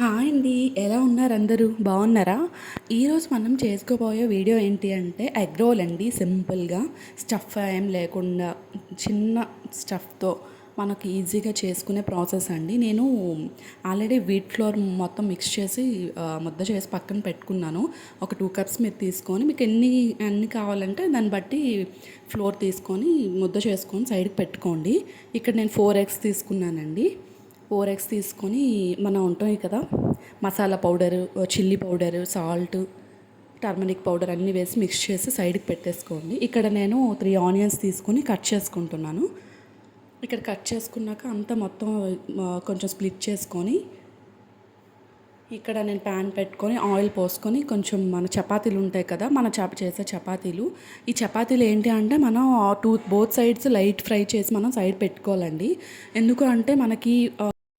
Hi అండి. ఎలా ఉన్నారు అందరూ బాగున్నారా? ఈరోజు మనం చేసుకోబోయే వీడియో ఏంటి అంటే ఎగ్ రోల్ అండి. సింపుల్గా స్టఫ్ ఏం లేకుండా చిన్న స్టఫ్తో మనకు ఈజీగా చేసుకునే ప్రాసెస్ అండి. నేను ఆల్రెడీ వీట్ ఫ్లోర్ మొత్తం మిక్స్ చేసి ముద్ద చేసి పక్కన పెట్టుకున్నాను. ఒక టూ కప్స్ మీరు తీసుకొని మీకు ఎన్ని ఎన్ని కావాలంటే దాన్ని బట్టి ఫ్లోర్ తీసుకొని ముద్ద చేసుకొని సైడ్కి పెట్టుకోండి. ఇక్కడ నేను ఫోర్ ఎగ్స్ తీసుకున్నానండి. ఫోర్ ఎగ్స్ తీసుకొని మనం ఉంటాయి కదా masala powder chilli powder salt turmeric powder అన్నీ వేసి మిక్స్ చేసి సైడ్కి పెట్టేసుకోండి. ఇక్కడ నేను త్రీ ఆనియన్స్ తీసుకొని కట్ చేసుకుంటున్నాను. ఇక్కడ కట్ చేసుకున్నాక అంతా మొత్తం కొంచెం స్ప్లిట్ చేసుకొని ఇక్కడ నేను ప్యాన్ పెట్టుకొని ఆయిల్ పోసుకొని కొంచెం మన చపాతీలు ఉంటాయి కదా మన చప చేసే చపాతీలు. ఈ చపాతీలు ఏంటి అంటే మనం to both sides light fry చేసి మనం సైడ్ పెట్టుకోవాలండి. ఎందుకు అంటే మనకి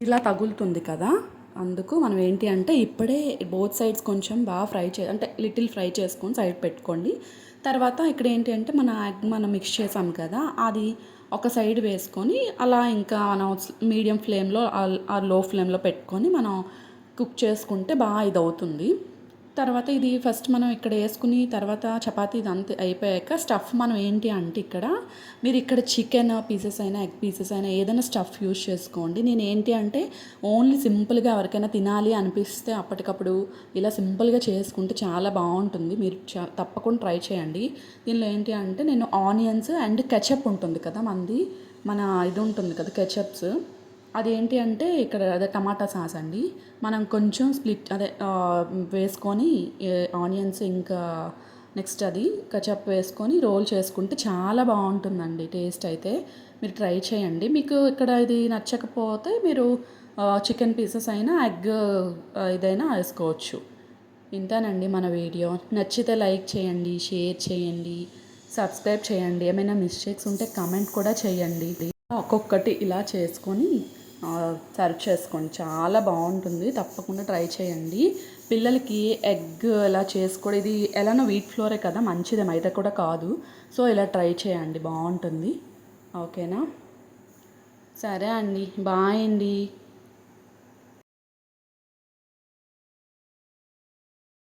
ఇలా తగులుతుంది కదా అందుకు మనం ఏంటి అంటే ఇప్పుడే బోత్ సైడ్స్ కొంచెం బాగా ఫ్రై చే అంటే లిటిల్ ఫ్రై చేసుకొని సైడ్ పెట్టుకోండి. తర్వాత ఇక్కడ ఏంటి అంటే మన ఎగ్ మనం మిక్స్ చేసాం కదా అది ఒక సైడ్ వేసుకొని అలా ఇంకా మనం మీడియం ఫ్లేమ్లో ఆ లో ఫ్లేమ్లో పెట్టుకొని మనం కుక్ చేసుకుంటే బాగా ఇది అవుతుంది తర్వాత ఇది ఫస్ట్ మనం ఇక్కడ వేసుకుని తర్వాత చపాతీ అంతే అయిపోయాక స్టఫ్ మనం ఏంటి అంటే ఇక్కడ మీరు ఇక్కడ చికెన్ పీసెస్ అయినా ఎగ్ పీసెస్ అయినా ఏదైనా స్టఫ్ యూజ్ చేసుకోండి. నేను ఏంటి అంటే ఓన్లీ సింపుల్గా ఎవరికైనా తినాలి అనిపిస్తే అప్పటికప్పుడు ఇలా సింపుల్గా చేసుకుంటే చాలా బాగుంటుంది. మీరు తప్పకుండా ట్రై చేయండి. దీనిలో ఏంటి అంటే నేను ఆనియన్స్ అండ్ కెచప్ ఉంటుంది కదా మంది మన ఇది ఉంటుంది కదా కెచప్స్ అదేంటి అంటే ఇక్కడ అదే టమాటా సాస్ అండి. మనం కొంచెం స్ప్లిట్ అదే వేసుకొని ఆనియన్స్ ఇంకా నెక్స్ట్ అది కచప్ వేసుకొని రోల్ చేసుకుంటే చాలా బాగుంటుందండి టేస్ట్ అయితే. మీరు ట్రై చేయండి. మీకు ఇక్కడ ఇది నచ్చకపోతే మీరు చికెన్ పీసెస్ అయినా ఎగ్ ఇదైనా వేసుకోవచ్చు. ఇంతేనండి మన వీడియో. నచ్చితే లైక్ చేయండి షేర్ చేయండి సబ్స్క్రైబ్ చేయండి. ఏమైనా మిస్టేక్స్ ఉంటే కమెంట్ కూడా చేయండి. ఒక్కొక్కటి ఇలా చేసుకొని సర్వ్ చేసుకోండి. చాలా బాగుంటుంది. తప్పకుండా ట్రై చేయండి. పిల్లలకి ఎగ్ ఎలా చేసుకోవడం ఇది ఎలానో వీట్ ఫ్లోరే కదా మంచిది. మైదా కూడా కాదు. సో ఇలా ట్రై చేయండి. బాగుంటుంది. ఓకేనా? సరే అండి. బాయ్ అండి.